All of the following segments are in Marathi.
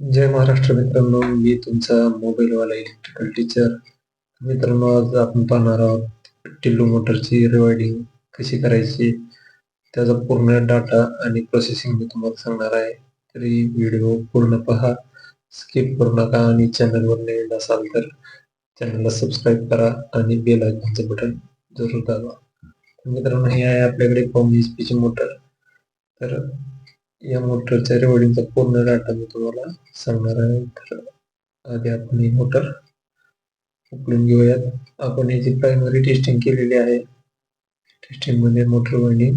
जय महाराष्ट्र मित्रांनो मी तुमचा मोबाईलवाला इलेक्ट्रिकल टीचर मित्रांनो आज आपण पाहणार आहोत टिल्लू मोटरची रिवायडिंग कशी करायची त्याचा पूर्ण डाटा आणि प्रोसेसिंग मी तुम्हाला सांगणार आहे. तरी व्हिडिओ पूर्ण पहा स्किप करू नका आणि चॅनलवर नवीन असाल तर चॅनलला सबस्क्राईब करा आणि बेल आयकॉनचं बटन जरूर दाबा. मित्रांनो हे आहे आपल्याकडे कॉम एच पीची मोटर तर या मोटरच्या रिवॉर्डिंगचा पूर्ण डाटा मी तुम्हाला सांगणार आहे. तर आधी आपण ही मोटर उकळून घेऊयात. आपण याची प्रायमरी टेस्टिंग केलेली आहे. टेस्टिंगमध्ये मोटर वाइंडिंग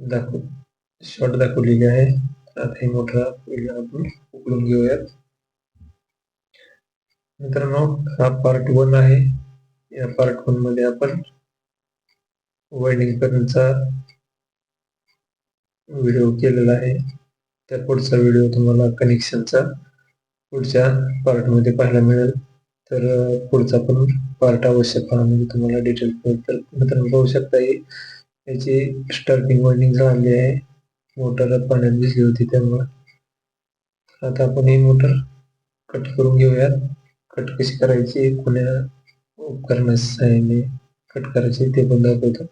दाखव शॉर्ट दाखवलेली आहे. आता ही मोटर आपण उकळून घेऊयात. मित्रांनो हा पार्ट वन आहे. या पार्ट वनमध्ये आपण वाइंडिंग पर्यंतचा व्हिडिओ केलेला आहे. त्या पुढचा व्हिडिओ तुम्हाला कनेक्शनचा पुढच्या पार्टमध्ये पाहायला मिळेल. तर पुढचा पण पार्ट अवश्य पहा. म्हणजे तुम्हाला डिटेल मित्र मित्रांनो पाहू शकता याची स्टार्टिंग वाइंडिंग झाली आहे. मोटर पाण्यात भिजली होती त्यामुळे. आता आपण ही मोटर कट करून घेऊयात. कट कशी करायची? कोण्या उपकरणाच्या सहाय्याने कट करायची ते पण दाखवतो.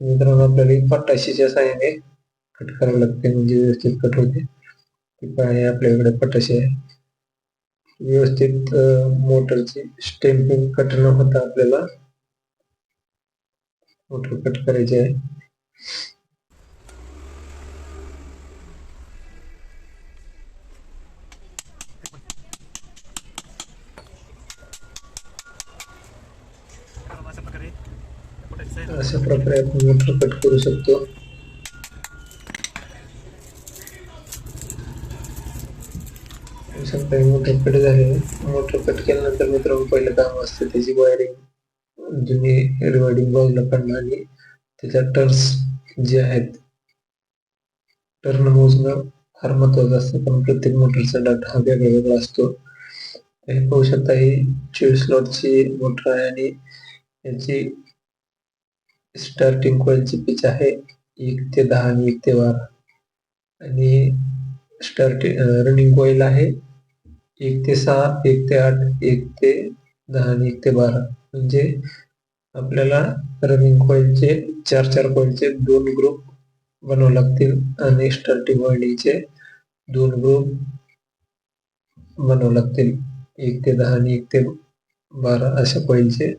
मित्रांनो आपल्याला पट्टाशीच्या सहाय्याने कट करावं लागते म्हणजे व्यवस्थित कट होते. आहे आपल्याकडे पटाशी. आहे व्यवस्थित मोटरची स्टेम्पिंग कट न होता आपल्याला मोटर कट करायची आहे. अशा प्रकारे आपण मोटर कट करू शकतो. शकता मोटर कट झाले मोटर कट केल्यानंतर मित्रांनो पहिलं काम असतं त्याची वायरिंग जुनी रिवायडिंग बाजूला काढणं आणि त्याच्या टर्स जे आहेत टर्न मोजणं फार महत्वाचं असतं. पण प्रत्येक मोटरचा डाटा हा वेगळा वेगळा असतो. हे पाहू शकता ही चोवीस स्लॉटची मोटर आहे आणि याची स्टार्टिंग कॉइलची पिच आहे एक ते दहा आणि एक ते बारा. आणि स्टार्टिंग रनिंग कॉइल आहे एक ते सहा एक ते आठ एक ते दहा आणि एक ते बारा. म्हणजे आपल्याला रनिंग कॉइलचे चार चार कॉइलचे दोन ग्रुप बनवावे लागतील आणि स्टार्टिंग वाइंडिंगचे दोन ग्रुप बनवावे लागतील. एक ते दहा आणि एक ते बारा अशा कॉइलचे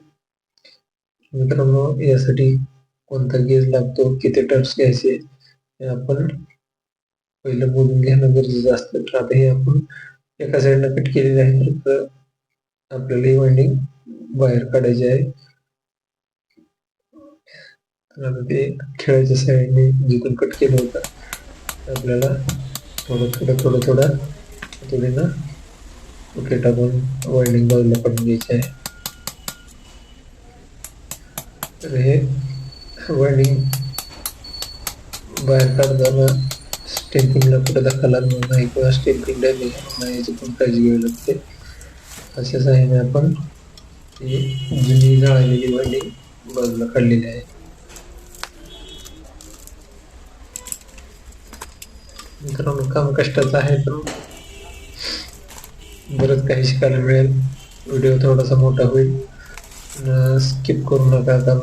मित्रांनो यासाठी कोणता गेज लागतो किती टर्न्स घ्यायचे हे आपण पहिलं बोलून घेणं गरजेचं असतं. तर आता हे आपण एका साईडला कट केलेली आहे. तर आपल्याला ही वाइंडिंग बाहेर काढायची आहे. आता ते खेळायच्या साईडने जिथून कट केलं होतं आपल्याला थोडं थोडं थोडं थोडं थोडीनं कुठे टाकून वाइंडिंग बाजूला काढून घ्यायची आहे. तर हे वाइंडिंग बाहेर काढताना स्टेपिंगला कुठं दाखवला नाही किंवा स्टेपिंगला डॅमेज नाही याची पण काळजी घ्यावी लागते. अशा सहाय्याने आपण ही जुनी जाळलेली भांडी बाजूला काढलेली आहे. मित्रांनो काम कष्टाचं आहे पण बरंच काही शिकायला मिळेल. व्हिडिओ थोडासा मोठा होईल. स्किप करू नका कारण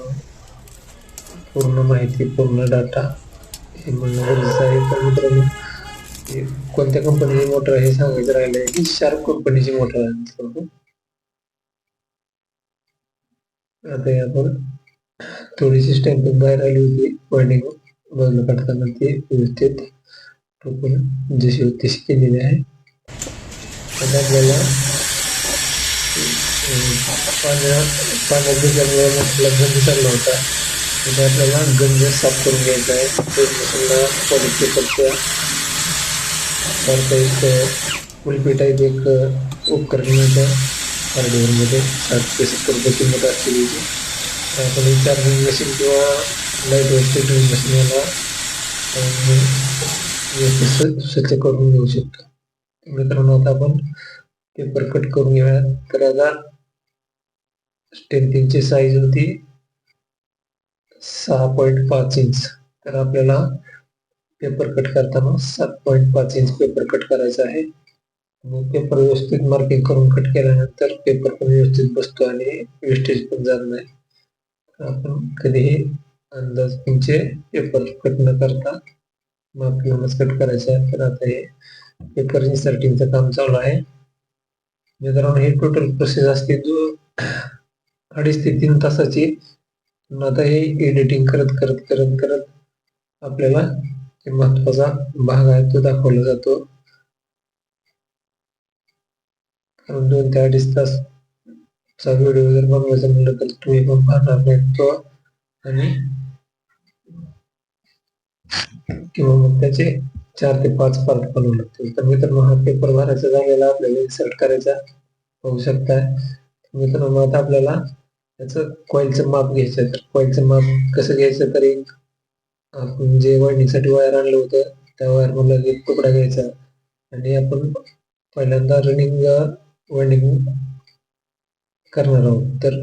पूर्ण माहिती पूर्ण डाटा हे गरजेचं आहे तर मित्रांनो कोणत्या कंपनीची मोटर हे सांगायचं राहिलंय की शार्प कंपनीची मोटर आहे मित्रांनो आता आपण थोडीशी स्टॅम्पिंग बाहेर आली होती वाइंडिंग बाजूला काढताना ती व्यवस्थित टोकून जशी होती तशी केलेली आहे. आता आपल्याला पाण्यात पाण्यात भिजल्यामुळे म्हटलं चालला होता तिथे आपल्याला गंज साफ करून घ्यायचा आहे. समजा पॉलिश पेपरच्या सारखं एक कुलपी टाईप एक उपकरण मिळतं हार्डवेअरमध्ये साठ ते सत्तर रुपये किंमत असते त्याची आपण चार्जिंग मशीन किंवा लाइट वेट ड्रिल मशीन याला स्वच्छ करून घेऊ शकतो. मित्रांनो आता आपण पेपर कट करून घेऊया तर आता स्टेम्पिंगची साईज होती सहा पॉईंट पाच इंच. तर आपल्याला पेपर कट करताना सात पॉईंट पाच इंच पेपर कट करायचा आहे. आणि पेपर व्यवस्थित मार्किंग करून कट केल्यानंतर पेपर पण व्यवस्थित बसतो आणि वेस्टेज पण जात नाही. आपण कधीही अंदाज तुमचे पेपर कट न करता माप घेऊनच कट करायचं आहे. तर आता हे पेपर इन्सर्टिंगचं काम चालू आहे. मित्रांनो हे टोटल प्रोसेस असते जो अडीच ते तीन तासाची आता हे एडिटिंग करत करत करत करत आपल्याला महत्त्वाचा भाग आहे तो दाखवला जातो. कारण दोन ते अडीच तास चा व्हिडिओ जर बनवायचा म्हणलं तर तुम्ही पण पाहणार नाही तो. आणि किंवा मग त्याचे चार ते पाच पार्ट बनवू लागतील तर मित्रांनो हा पेपर भरायचा झालेला आपल्याला इन्सर्ट करायचा होऊ शकता. मित्रांनो आता आपल्याला त्याचं कॉईलचं माप घ्यायचं तर कॉईलचं माप कसं घ्यायचं? तर एक आपण जे वळणीसाठी वायर आणलं होतं त्या वायर एक तुकडा घ्यायचा. आणि आपण पहिल्यांदा रनिंग वायडिंग करणार आहोत. तर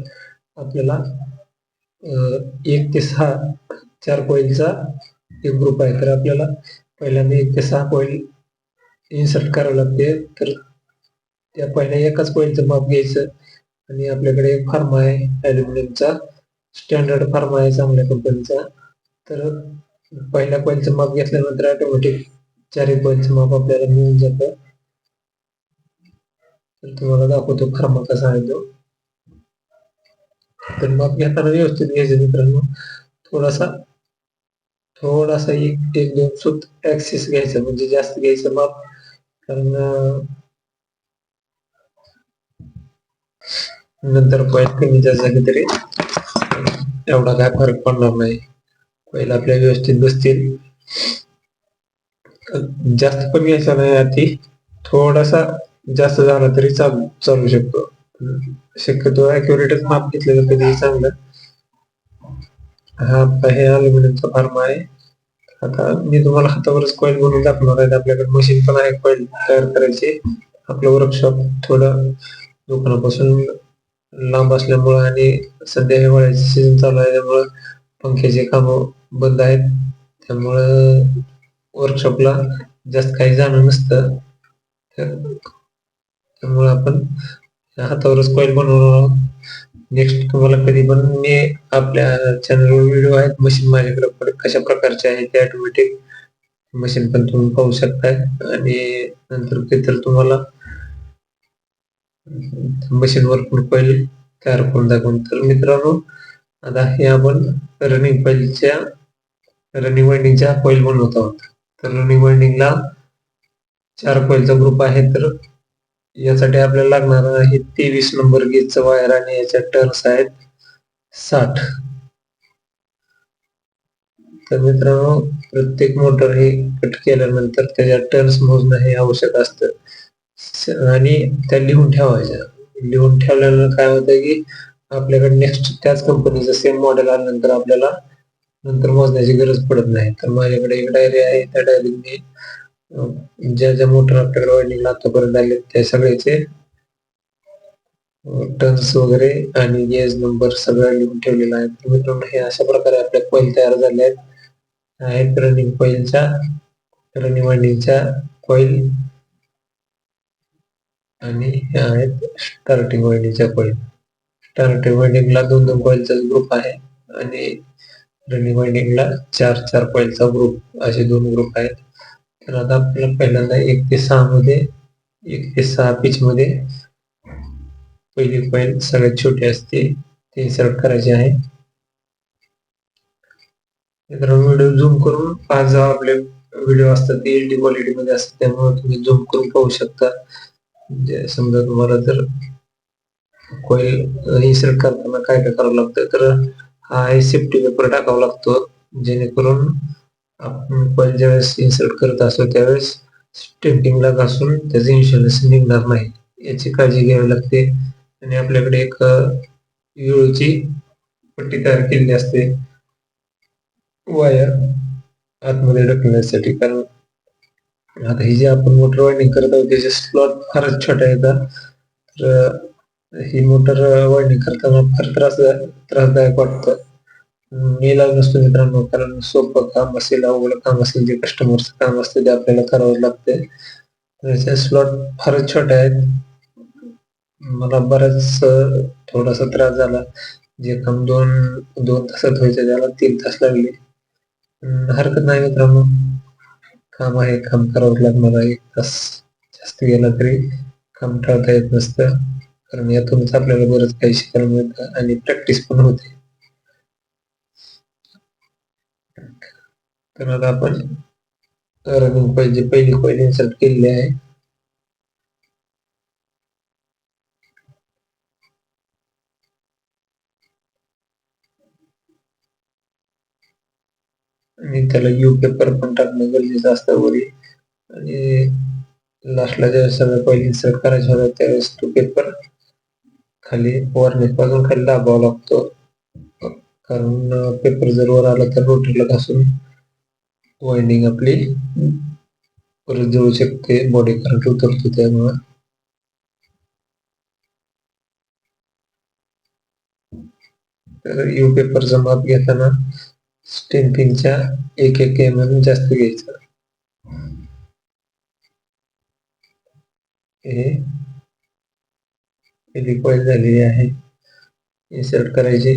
आपल्याला एक ते सहा चार कॉईलचा एक ग्रुप आहे. तर आपल्याला पहिल्यांदा एक ते सहा कॉईल इन्सर्ट करावं लागते. तर त्या पहिल्या एकाच कॉईलचं माप घ्यायचं. आणि आपल्याकडे एक फार्म आहे ॲल्युमिनियमचा स्टँडर्ड फार्म आहे चांगल्या कंपनीचा तर पहिल्या कॉईलचं माप घेतल्यानंतर ऑटोमॅटिक चारही कॉईलचं माप आपल्याला मिळून जातं. तर तुम्हाला दाखवतो फार्मा कसा आहे तो. तर माप घेताना व्यवस्थित घ्यायचं मित्रांनो. थोडासा थोडासा एक एक दोन सुत ऍक्सेस घ्यायचं म्हणजे जास्त घ्यायचं माप कारण नंतर कॉईल कमी जास्त झाली तरी एवढा काय फरक पडणार नाही. पहिला आपल्या व्यवस्थित बसतील. जास्त पण घ्यायचा नाही आधी. थोडासा जास्त झाला तरी चालू चालू शकतो. शक्यतो अॅक्युरेटच माप घेतलेलं कधी चांगलं. हा हे अल्युमिनियमचा फार्म आहे. आता मी तुम्हाला हातावरच कॉईल बनवून दाखवणार आहे. आपल्याकडे मशीन पण आहे कॉईल तयार करायची. आपलं वर्कशॉप थोडं दुकानापासून लांब असल्यामुळे आणि सध्या हिवाळ्याचे सीझन चालू आहे त्यामुळं पंख्याचे काम बंद आहेत. त्यामुळं वर्कशॉपला जास्त काही जाणं नसतं. त्यामुळे आपण हातावरच कॉईल बनवणार आहोत. नेक्स्ट तुम्हाला कधी पण मी आपल्या चॅनलवर व्हिडिओ आहेत. मशीन माझ्याकडे कशा प्रकारचे आहे ते ऑटोमॅटिक मशीन पण तुम्ही पाहू शकताय. आणि नंतर तर तुम्हाला मशीनवर भरपूर कॉईल तयार करून दाखवून. तर मित्रांनो आता हे आपण रनिंग कॉईलच्या रनिंग वाइंडिंगच्या कॉईल बनवत आहोत. तर रनिंग वाइंडिंगला चार कॉईलचा ग्रुप आहे. तर यासाठी आपल्याला लागणार आहे तेवीस नंबर गेजचा वायर आणि याच्या टर्न्स आहेत साठ. तर मित्रांनो प्रत्येक मोटर हे कट केल्यानंतर त्याच्या टर्न्स मोजणं हे आवश्यक असतं. आणि त्या लिहून ठेवायच्या. लिहून ठेवल्यानंतर काय होतं की आपल्याकडे नेक्स्ट त्याच कंपनीचं सेम मॉडेल आल्यानंतर आपल्याला नंतर मोजण्याची गरज पडत नाही. तर माझ्याकडे एक डायरी आहे. त्या डायरीत मी ज्या ज्या मोटर आपल्याकडे वाढलेला आतापर्यंत आले त्या सगळ्याचे टर्न्स वगैरे आणि गेज नंबर सगळं लिहून ठेवलेला आहे. मित्रांनो हे अशा प्रकारे आपल्या कॉईल तयार झाले आहेत रनिंग कॉईलच्या रनिंग वाइंडिंगच्या कॉईल आणि ह्या आहेत स्टार्टिंग वाइंडिंगच्या कॉईल स्टार्टिंग वाइंडिंगला दोन दोन कॉईलचा ग्रुप आहे आणि रनिंग वाइंडिंगला चार चार कॉईलचा ग्रुप असे दोन ग्रुप आहेत. तर आता आपल्याला पहिल्यांदा एक ते सहा मध्ये एक ते सहा पिच मध्ये पहिली कॉईल सगळ्यात छोटी असते ते इन्सर्ट करायची आहे. व्हिडिओ झूम करून पाच जेव्हा आपले व्हिडिओ असतात ते एल डी क्वालिटी मध्ये असतात त्यामुळे तुम्ही झूम करून पाहू शकता. म्हणजे समजा तुम्हाला जर कॉईल इन्सर्ट करताना काय काय करावं लागतं तर हा सेफ्टी पेपर टाकावा लागतो जेणेकरून आपण पण ज्यावेळेस इन्सर्ट करत असतो त्यावेळेस स्टेम्पिंगला घासून त्याचे इन्शुरन्स निघणार नाही. याची काळजी घ्यावी लागते. आणि आपल्याकडे एक युळूची पट्टी तयार केलेली असते. वायर आतमध्ये ढकलण्यासाठी. कारण आता ही जे आपण मोटर वायडिंग करत आहोत त्याचे स्लॉट फारच छोटे येतात तर ही मोटर वायडिंग करताना फार त्रास त्रासदायक वाटतं. मेला नसतो मित्रांनो कारण सोपं काम असेल अवघड काम असेल जे कस्टमरचं काम असतं ते आपल्याला करावं लागते त्याचे स्लॉट फारच छोटे आहेत. मला बराच थोडासा त्रास झाला. जे काम दोन दोन तासात व्हायचं त्याला तीन तास लागले. हरकत नाही मित्रांनो. काम आहे काम करावंच लागणार आहे. एक तास जास्त गेला तरी काम टाळता येत नसतं. कारण यातूनच आपल्याला बरंच काही शिकायला मिळतं आणि प्रॅक्टिस पण होते. तर आता आपण रनिंग पाहिजे पहिली कॉईल इन्सर्ट केलेली आहे. आणि त्याला यू पेपर पण टाकणं गरजेचं असतं वरी. आणि लास्टला ज्यावेळेस सगळ्या पहिले इन्सर्ट करायचं होतं त्यावेळेस तो पेपर खाली वरनेस पासून खाली दाबावा लागतो. कारण पेपर जर वर आला तर रोटरला घासून वाइंडिंग आपली परत जळू शकते बॉडी करंट उतरतो त्यामुळे. तर यू पेपरचा माप घेताना स्टेम्पिंगच्या एक एक एम एम जास्त घ्यायचं. हे पहिली झालेली आहे. इन्सर्ट करायची.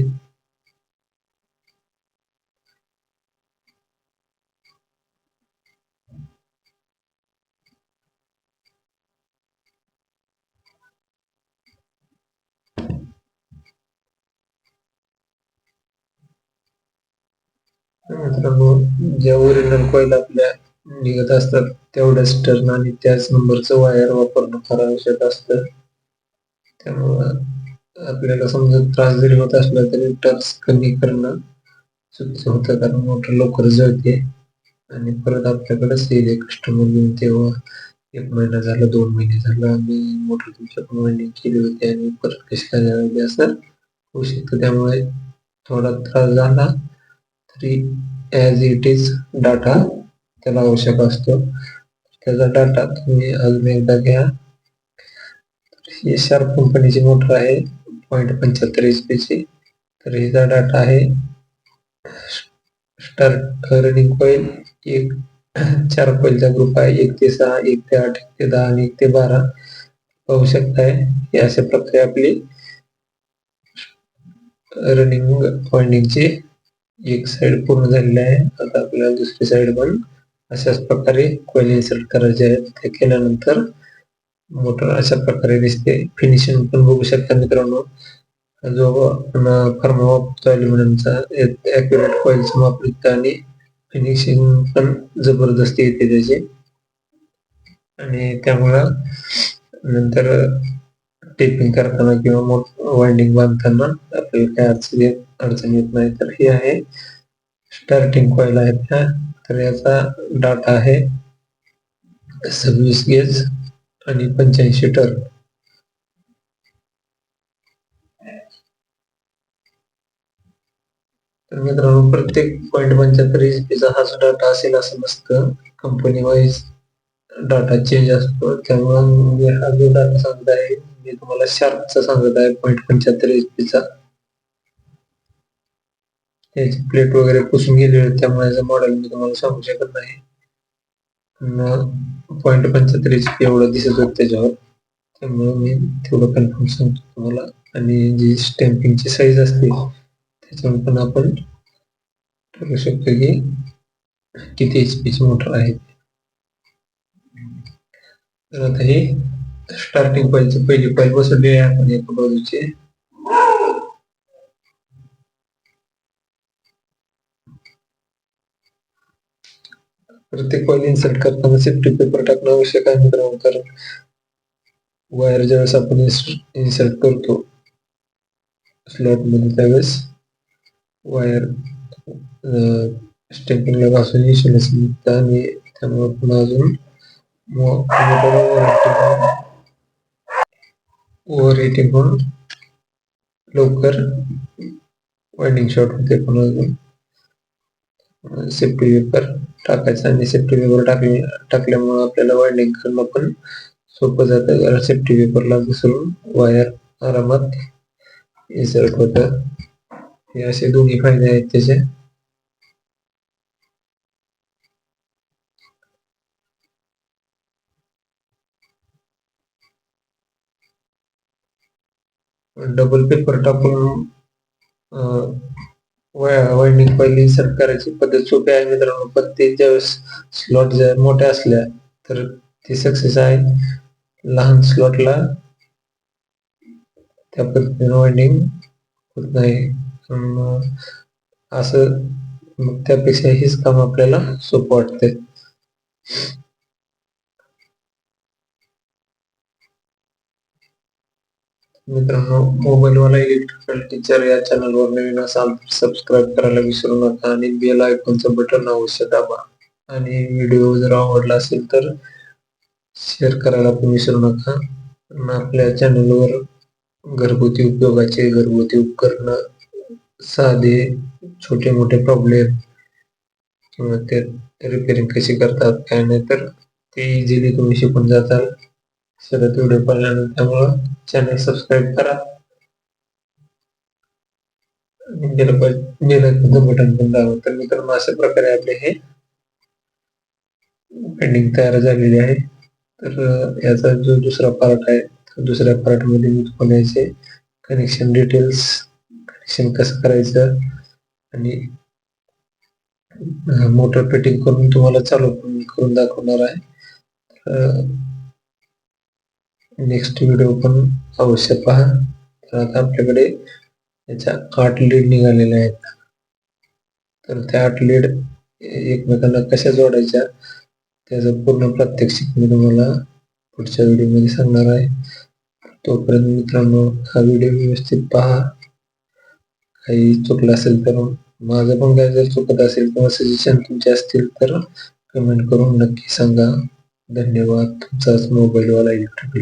मित्रांनो ज्या ओरिजिनल कॉईल आपल्या निघत असतात तेवढ्याच टर्न आणि त्याच नंबरचं वायर वापरणं फार आवश्यक असतं. त्यामुळं आपल्याला समजा त्रास जरी होत असला तरी टर्च कमी करणं चुकीचं होतं कारण मोटर लवकर जळते आणि परत आपल्याकडे सेल आहे कस्टमर घेऊन तेव्हा एक महिना झाला दोन महिने झाला आम्ही मोटर तुमच्याकडून वाइंडिंग केली होती आणि परत कशी काय असं होऊ शकतं. त्यामुळे थोडा त्रास झाला. तरी ॲज इट इज डाटा त्याला आवश्यक असतो. त्याचा डाटा तुम्ही अजून एकदा घ्या. ही शार्प कंपनीची मोटर आहे पॉईंट पंच्याहत्तर एच पीची तर हिचा डाटा आहे. स्टार्ट रनिंग कॉईल एक चार कॉईलचा ग्रुप आहे. एक ते सहा एक ते आठ एक ते दहा आणि एक ते बारा. पाहू शकताय ही अशा प्रकारे आपली रनिंग पॉइंटिंगची एक साइड पूर्ण झालेली आहे. आता आपल्याला दुसरी साइड पण अशाच प्रकारे कॉईल इन्सर्ट करायचे आहेत. ते केल्यानंतर मोटर अशा प्रकारे दिसते. फिनिशिंग पण बघू शकता मित्रांनो. जो आपण फर्मा वापरतो अल्युमिनियमचा अॅक्युरेट कॉईलचं वापरतो आणि फिनिशिंग पण जबरदस्त येते त्याची. आणि त्यामुळं नंतर टेपिंग करताना किंवा मोठ वाइंडिंग बांधताना आपल्याला काय अडचण येत अडचण येत नाही. तर ही आहे स्टार्टिंग कॉईल आहे त्या. तर याचा डाटा आहे सव्वीस गेज आणि पंच्याऐंशी टर्न तर मित्रांनो प्रत्येक पॉईंट पंच्याहत्तर एचपीचा हाच डाटा असेल असं नसतं. कंपनी वाईज डाटा चेंज असतो. त्यामुळे मी हा जो डाटा सांगत आहे मी तुम्हाला शार्पचा सांगत आहे पॉईंट पंच्याहत्तर एचपीचा त्याची प्लेट वगैरे पुसून गेले त्यामुळे मॉडेल मी तुम्हाला सांगू शकत नाही. पॉईंट पंच्याहत्तर एवढं दिसत होत त्याच्यावर. त्यामुळे मी तेवढं कन्फर्म सांगतो तुम्हाला. आणि जी स्टॅम्पिंगची साईज असते त्याच्यावर पण आपण ठरवू शकतो की किती एच पीची मोटर आहे तर आता हे स्टार्टिंग पाहिजे पहिली पाईल बसवली आहे आपण एका बाजूची. प्रत्येक कॉईल इन्सर्ट करताना सेफ्टी पेपर टाकणं आवश्यक आहे मित्रांनो कारण वायर ज्यावेळेस आपण इन्सर्ट करतो स्लॉटमध्ये त्यावेळेस वायर स्टेपिंगला घासून इन्शुरन्स निघतं आणि त्यामुळे आपण अजून ओव्हर हिटिंग होऊन लवकर वाइंडिंग शॉर्ट होते पण अजून. सेफ्टी पेपर टाकायचं आणि सेफ्टी पेपर टाकले टाकल्यामुळे आपल्याला वायरिंग करणं पण सोपं जातं. कारण सेफ्टी पेपरला घसरून वायर आरामात इन्सर्ट होतं. हे असे दोन्ही फायदे आहेत त्याचे. डबल पेपर टाकून वाइंडिंग पहिली इन्सर्ट पद्धत सोपी आहे मित्रांनो पण ते ज्यावेळेस स्लॉट जर मोठ्या असल्या तर ती सक्सेस आहे. लहान स्लॉटला त्या पद्धतीने वाइंडिंग होत नाही. असं मग त्यापेक्षा हेच काम आपल्याला सोपं वाटतंय. मित्रांनो मोबाईल वाला इलेक्ट्रिकल टीचर या चॅनल वर नवीन असाल तर सबस्क्राईब करायला विसरू नका आणि बेल आयकॉनचं बटन अवश्य दाबा. आणि व्हिडिओ जर आवडला असेल तर शेअर करायला पण विसरू नका. आपल्या चॅनलवर घरगुती उपयोगाचे घरगुती उपकरण साधे छोटे मोठे प्रॉब्लेम किंवा ते रिपेरिंग कशी करतात काय नाही तर ते इझिली तुम्ही शिकून जाताल सगळ्यात व्हिडिओ पाहिल्यानंतर त्यामुळं चॅनल सबस्क्राईब करा. बटन पण दाबा. तर मित्रांनो अशा प्रकारे आपले हे पेंडिंग तयार झालेली आहे. तर याचा जो दुसरा पार्ट आहे दुसऱ्या पार्टमध्ये मी तुम्हाला याचे कनेक्शन डिटेल्स कनेक्शन कसं करायचं आणि मोटर फिटिंग करून तुम्हाला चालू करून दाखवणार आहे. नेक्स्ट व्हिडिओ पण अवश्य पहा. तर आता आपल्याकडे याच्या आठ लीड निघालेल्या आहेत. तर त्या आठ लीड एकमेकांना कशा जोडायच्या त्याचं पूर्ण प्रात्यक्षिक मी तुम्हाला पुढच्या व्हिडिओमध्ये सांगणार आहे. तोपर्यंत मित्रांनो हा व्हिडिओ व्यवस्थित पहा. काही चुकलं असेल तर माझं पण काही जर चुकत असेल किंवा सजेशन तुमचे असतील तर कमेंट करून नक्की सांगा. धन्यवाद. तुमचाच मोबाईलवाला युट्यूब